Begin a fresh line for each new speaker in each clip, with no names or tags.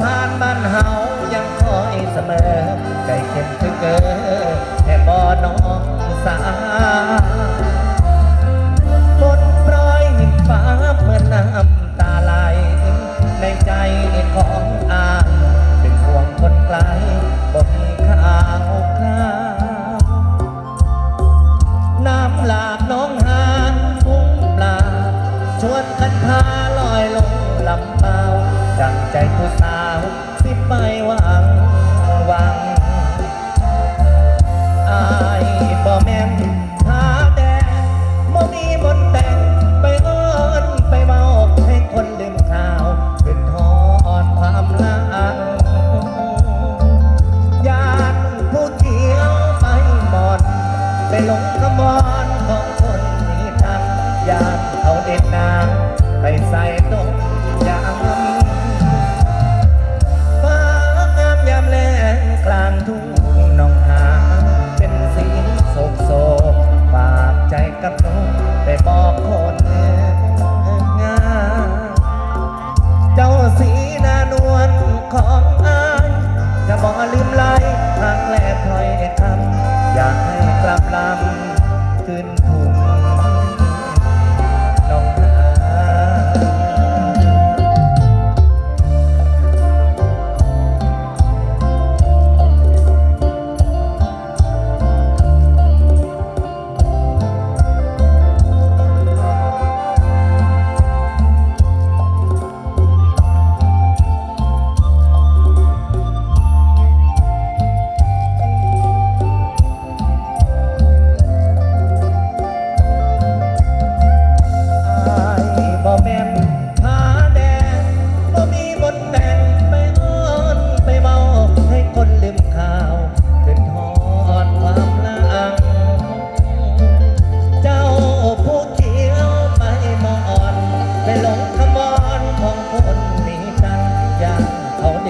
ผ่านบ้านเฮายังคอยเสมอ ใจเข็มคือเกอนแค่บ่น้องสาบนปล่อยหิฟ้าเมื่อน้ำตาไหลในใจของอาเป็นห่วงคนไกลบ่มีข่าว หลงขมอนของคนมีตังค์ญาติเขาเด็ดนางไปใส่ต้มยำฟ้างามยามแลงกลางทุ่งหนองหา เป็นสีโศกโศกฝากใจกับนกไปบอกคนงามเจ้าสีนานวลของอายจะบอกลืมไหลทางแลถอยำคืนทุ่งหน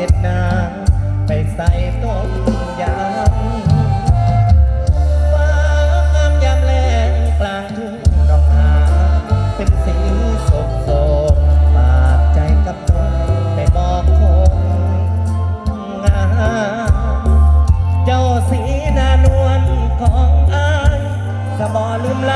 ด็ดนางไปใส่ต้มยำฟ้างามยามแลงกลางทุ่งดอกหางเป็นสีโศกโศกบาดใจกับนไปบอกคนงามเจ้าสีนานวลของอายจะบ่ลืมไหล